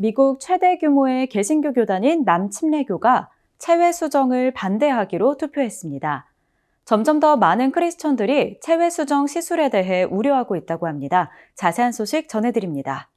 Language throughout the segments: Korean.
미국 최대 규모의 개신교 교단인 남침례교가 체외 수정을 반대하기로 투표했습니다. 점점 더 많은 크리스천들이 체외 수정 시술에 대해 우려하고 있다고 합니다. 자세한 소식 전해드립니다.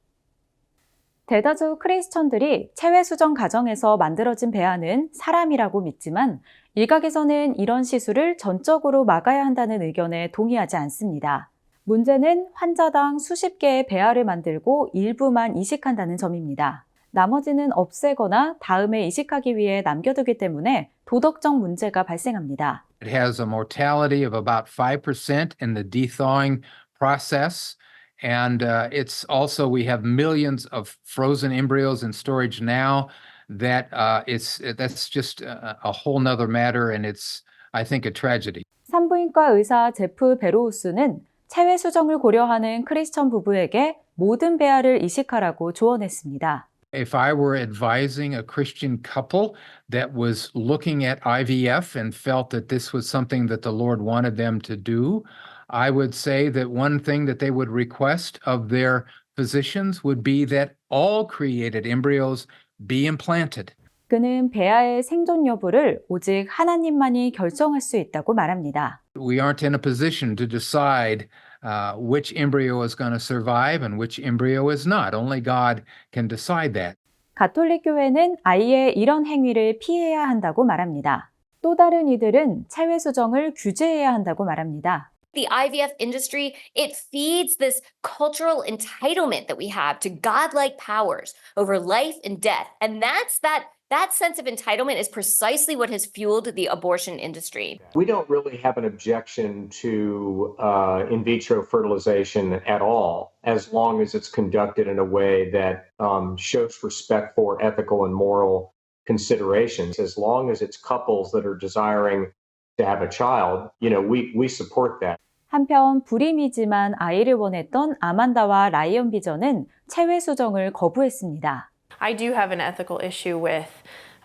대다수 크리스천들이 체외 수정 과정에서 만들어진 배아는 사람이라고 믿지만 일각에서는 이런 시술을 전적으로 막아야 한다는 의견에 동의하지 않습니다. 문제는 환자당 수십 개의 배아를 만들고 일부만 이식한다는 점입니다. 나머지는 없애거나 다음에 이식하기 위해 남겨두기 때문에 도덕적 문제가 발생합니다. It has a mortality of about 5% in the dethawing process. And uh, it's also, we have millions of frozen embryos in storage now that uh, it's, that's just a, a whole nother matter. And it's, I think, a tragedy. 산부인과 의사 제프 베로우스는 체외 수정을 고려하는 크리스천 부부에게 모든 배아를 이식하라고 조언했습니다. If I were advising a Christian couple that was looking at IVF and felt that this was something that the Lord wanted them to do, I would say that one thing that they would request of their physicians would be that all created embryos be implanted. 그는 배아의 생존 여부를 오직 하나님만이 결정할 수 있다고 말합니다. We aren't in a position to decide uh, which embryo is going to survive and which embryo is not. Only God can decide that. 가톨릭 교회는 아이의 이런 행위를 피해야 한다고 말합니다. 또 다른 이들은 체외 수정을 규제해야 한다고 말합니다. the IVF industry, it feeds this cultural entitlement that we have to godlike powers over life and death. And that's that that sense of entitlement is precisely what has fueled the abortion industry. We don't really have an objection to uh, in vitro fertilization at all, as long as it's conducted in a way that um, shows respect for ethical and moral considerations. As long as it's couples that are desiring to have a child, you know, we, we support that. 한편 불임이지만 아이를 원했던 아만다와 라이언 비전은 체외 수정을 거부했습니다. I do have an ethical issue with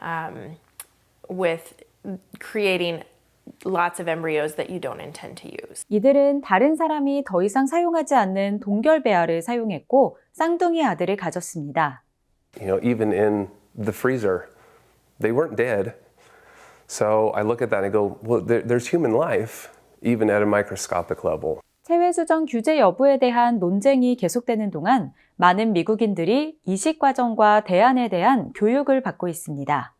um, with creating lots of embryos that you don't intend to use. 이들은 다른 사람이 더 이상 사용하지 않는 동결 배아를 사용했고 쌍둥이 아들을 가졌습니다. you know, even in the freezer, they weren't dead. So I look at that and I go, well, there, there's human life, even at a microscopic level. 체외 수정 규제 여부에 대한 논쟁이 계속되는 동안 많은 미국인들이 이식 과정과 대안에 대한 교육을 받고 있습니다.